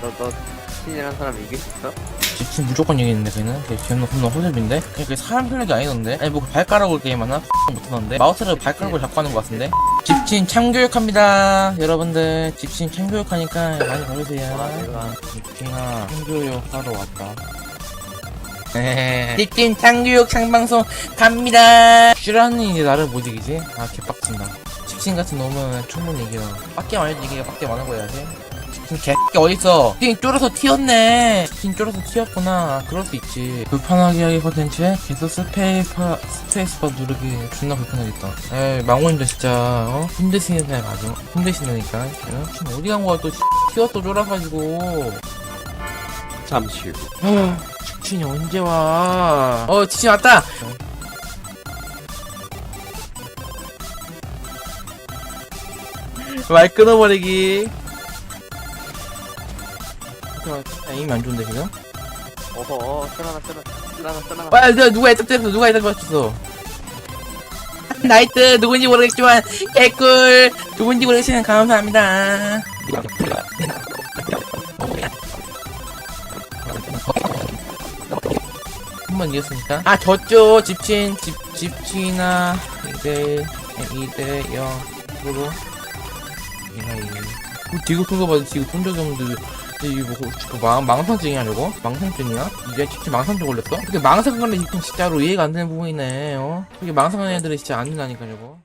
너너 신이라는 사람 이길 수 있어? 집친 무조건 이기는데 걔는? 걔 걔는 겁나 호접인데? 그냥 그 사람 실력이 아니던데? 아니 뭐 발가락으로 게임하나? 못하던데? 마우스를 발가락으로 잡고 하는 것 같은데? 집친 참교육합니다 여러분들. 집친 참교육하니까 많이 봐주세요. 집친아 참교육 하러 왔다. 집친 참교육 상방송 갑니다. 싫어하는 이제 나를 못 이기지? 아 개빡친다. 집친 같은 놈은 충분히 이겨. 빡게 많이 이기가 빡게 많은 거야지 지금 개새끼 어딨어? 지금 쫄아서 튀었네. 지금 쫄아서 튀었구나. 그럴 수 있지. 불편하게 하기 컨텐츠에 계속 스페이스바, 스페이스바 누르기 존나 불편하겠다. 에이, 망원인데 진짜, 어? 힘드시는 날 맞아. 힘드시다니까. 어? 지금 어디 간 거야 또, 튀었어 쫄아가지고. 잠시 후. 어, 직진이 언제 와? 어, 직진 왔다! 말 끊어버리기. 아, 에임이 안 좋은데, 지금? 어허 쓰나나 쓰나 쓰나나 쓰나나. 아, 누가, 누가 애답 때렸어? 누가 애답 맞췄어? 나이트, 누군지 모르겠지만, 개꿀! 누군지 모르겠지만, 감사합니다. 한 번 이겼으니까. 아, 졌죠. 집친, 집, 집친아. 2대, 2대 0으로. 얘가 이게. 뭐, 디귿 손가 봐도 디귿 손 적이 없는데, 이게 뭐, 그 망, 망상증이 하려고? 망상증이야? 이제 집친 망상증 걸렸어? 이게 망상하는 집친 진짜로 이해가 안 되는 부분이네, 어? 이게 망상하는 애들이 진짜 안 된다니까, 저거.